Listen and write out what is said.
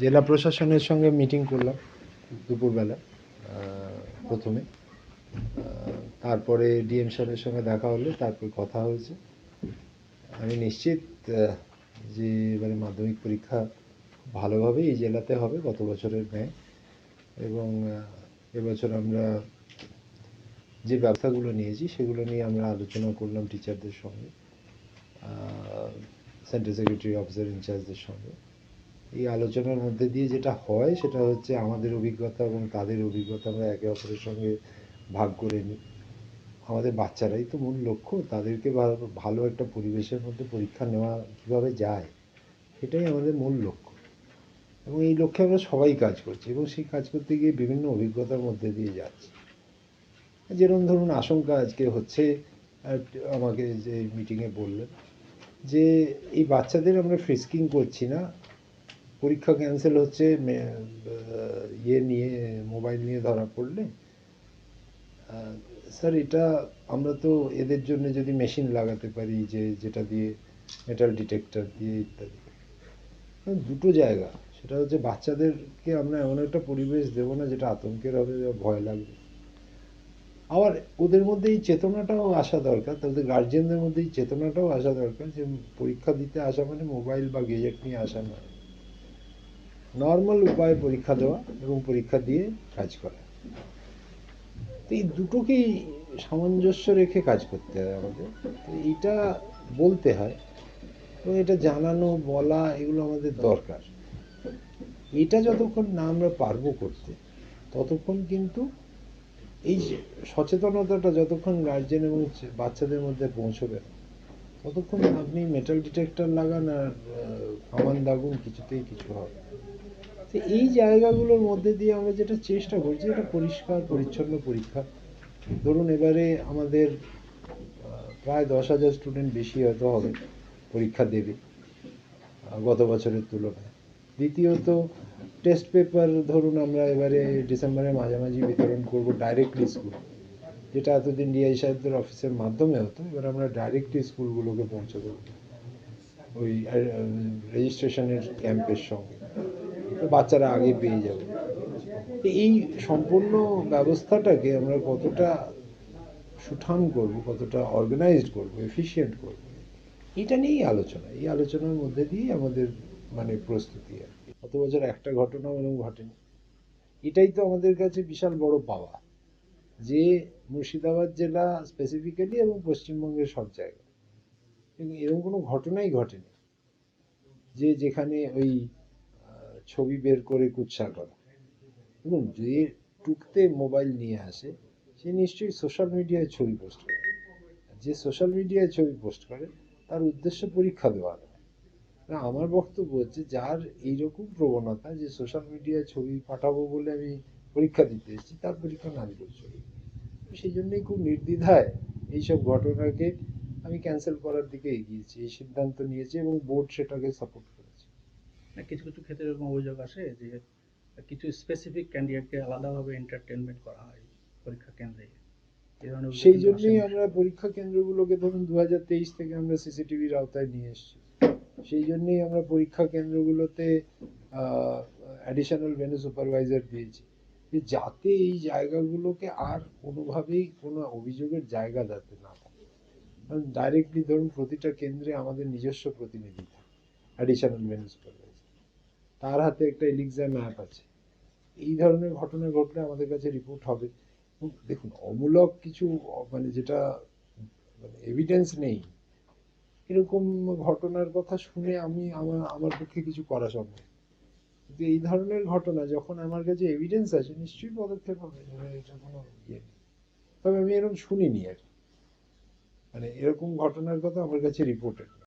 জেলা প্রশাসনের সঙ্গে মিটিং করলাম দুপুরবেলা প্রথমে। তারপরে ডিএম সাহেবের সঙ্গে দেখা হলো, তারপর কথা হয়েছে। আমি নিশ্চিত যে এবারে মাধ্যমিক পরীক্ষা ভালোভাবে এই জেলাতে হবে, গত বছরের ন্যায়। এবং এবছর আমরা যে ব্যবস্থাগুলো নিয়েছি, সেগুলো নিয়ে আমরা আলোচনা করলাম টিচারদের সঙ্গে সেন্ট্রাল সেক্রেটারি অফিসার ইনচার্জদের সঙ্গে। এই আলোচনার মধ্যে দিয়ে যেটা হয়, সেটা হচ্ছে আমাদের অভিজ্ঞতা এবং তাদের অভিজ্ঞতা আমরা একে অপরের সঙ্গে ভাগ করে নিই। আমাদের বাচ্চারাই তো মূল লক্ষ্য, তাদেরকে ভালো একটা পরিবেশের মধ্যে পরীক্ষা নেওয়া কীভাবে যায়, সেটাই আমাদের মূল লক্ষ্য। এবং এই লক্ষ্যে আমরা সবাই কাজ করছি এবং সেই কাজ করতে গিয়ে বিভিন্ন অভিজ্ঞতার মধ্যে দিয়ে যাচ্ছি। যেরকম ধরুন আশঙ্কা আজকে হচ্ছে আমাকে যে মিটিংয়ে বললেন, যে এই বাচ্চাদের আমরা ফ্রিস্কিং করছি না পরীক্ষা ক্যান্সেল হচ্ছে ইয়ে নিয়ে মোবাইল নিয়ে ধরা পড়লে স্যার এটা আমরা তো এদের জন্য যদি মেশিন লাগাতে পারি যে যেটা দিয়ে মেটাল ডিটেক্টর দিয়ে ইত্যাদি। হ্যাঁ, দুটো জায়গা। সেটা হচ্ছে বাচ্চাদেরকে আমরা এমন একটা পরিবেশ দেবো না যেটা আতঙ্কের হবে ভয় লাগবে। আবার ওদের মধ্যে এই চেতনাটাও আসা দরকার তাদের গার্জেনদের মধ্যে এই চেতনাটাও আসা দরকার যে পরীক্ষা দিতে আসা মানে মোবাইল বা গেজেট নিয়ে আসা নয়। নর্মাল উপায়ে পরীক্ষা দেওয়া এবং পরীক্ষা দিয়ে কাজ করা। তো এই দুটোকেই সামঞ্জস্য রেখে কাজ করতে হয় আমাদের। তো এইটা বলতে হয় এবং এটা জানানো, বলা এগুলো আমাদের দরকার। এটা যতক্ষণ না আমরা পারব করতে, ততক্ষণ কিন্তু এই সচেতনতাটা যতক্ষণ গার্জেন এবং বাচ্চাদের মধ্যে পৌঁছবে ততক্ষণ আপনি মেটাল ডিটেক্টর লাগান আর কামান দাগুন কিছুতেই কিছু হবে। তো এই জায়গাগুলোর মধ্যে দিয়ে আমরা যেটা চেষ্টা করছি, এটা পরিষ্কার, পরিচ্ছন্ন পরীক্ষা। ধরুন এবারে আমাদের প্রায় দশ হাজার স্টুডেন্ট বেশি হয়তো হবে পরীক্ষা দেবে গত বছরের তুলনায়। দ্বিতীয়ত টেস্ট পেপার ধরুন আমরা এবারে ডিসেম্বরের মাঝামাঝি বিতরণ করব ডাইরেক্টলি স্কুল যেটা এতদিন ডিআই সাহেবদের অফিসের মাধ্যমে হতো, এবার আমরা ডাইরেক্টলি স্কুলগুলোকে পৌঁছে দেবো। ওই রেজিস্ট্রেশনের ক্যাম্পের সঙ্গে। বাচ্চারা আগে পেয়ে যাবে। এই সম্পূর্ণ ব্যবস্থাটাকে আমরা কতটা সুঠাম করব, কতটা অর্গানাইজড করব এফিশিয়েন্ট করব, এটা নিয়েই আলোচনা। এই আলোচনার মধ্যে দিয়েই আমাদের মানে প্রস্তুতি আর কি। গত বছর একটা ঘটনাও এরকম ঘটেনি। এটাই তো আমাদের কাছে বিশাল বড় পাওয়া, যে মুর্শিদাবাদ জেলা স্পেসিফিক্যালি এবং পশ্চিমবঙ্গের সব জায়গায়। এরকম কোনো ঘটনাই ঘটেনি। যে যেখানে ওই ছবি বের করে কুৎসা করা। দেখুন, যে টুকতে মোবাইল নিয়ে আসে, সে নিশ্চয়ই সোশ্যাল মিডিয়ায় ছবি পোস্ট করে। যে সোশ্যাল মিডিয়ায় ছবি পোস্ট করে, তার উদ্দেশ্য পরীক্ষা দেওয়া নয় আমার বক্তব্য হচ্ছে, যার এইরকম প্রবণতা যে সোশ্যাল মিডিয়ায় ছবি পাঠাবো বলে আমি পরীক্ষা দিতে এসেছি, তার পরীক্ষা না দিলেও তো সেই জন্যই খুব নির্দ্বিধায় এইসব ঘটনাকে আমি ক্যান্সেল করার দিকে এগিয়েছি, এই সিদ্ধান্ত নিয়েছি এবং বোর্ড সেটাকে সাপোর্ট কিছু কিছু ক্ষেত্রে এরকম অভিযোগ আসে যে কিছু স্পেসিফিক ক্যান্ডিডেটকে আলাদাভাবে এন্টারটেনমেন্ট করা হয় পরীক্ষা কেন্দ্রে। সেই জন্যই আমরা পরীক্ষা কেন্দ্রগুলোকে ধরুন দু হাজার তেইশ থেকে আমরা সিসিটিভির আওতায় নিয়ে এসেছি। সেই জন্যই আমরা পরীক্ষা কেন্দ্রগুলোতে অ্যাডিশনাল ভেনু সুপারভাইজার দিয়েছি। যে যাতে এই জায়গাগুলোকে আর কোনোভাবেই কোনো অভিযোগের জায়গা যাতে না থাকে। কারণ ডাইরেক্টলি ধরুন প্রতিটা কেন্দ্রে আমাদের নিজস্ব প্রতিনিধি থাকে অ্যাডিশনাল ভেনু সুপারভাইজার তার হাতে একটা এলিক্সাম অ্যাপ আছে। এই ধরনের ঘটনা ঘটলে আমাদের কাছে রিপোর্ট হবে। দেখুন, অমূলক কিছু মানে যেটা মানে এভিডেন্স নেই, এরকম ঘটনার কথা শুনে আমি আমার আমার পক্ষে কিছু করা সম্ভব কিন্তু এই ধরনের ঘটনা যখন আমার কাছে এভিডেন্স আছে, নিশ্চয়ই পদক্ষেপ হবে এটা কোনো ইয়ে নেই। তবে আমি এরকম শুনিনি আর। মানে এরকম ঘটনার কথা আমার কাছে রিপোর্টেড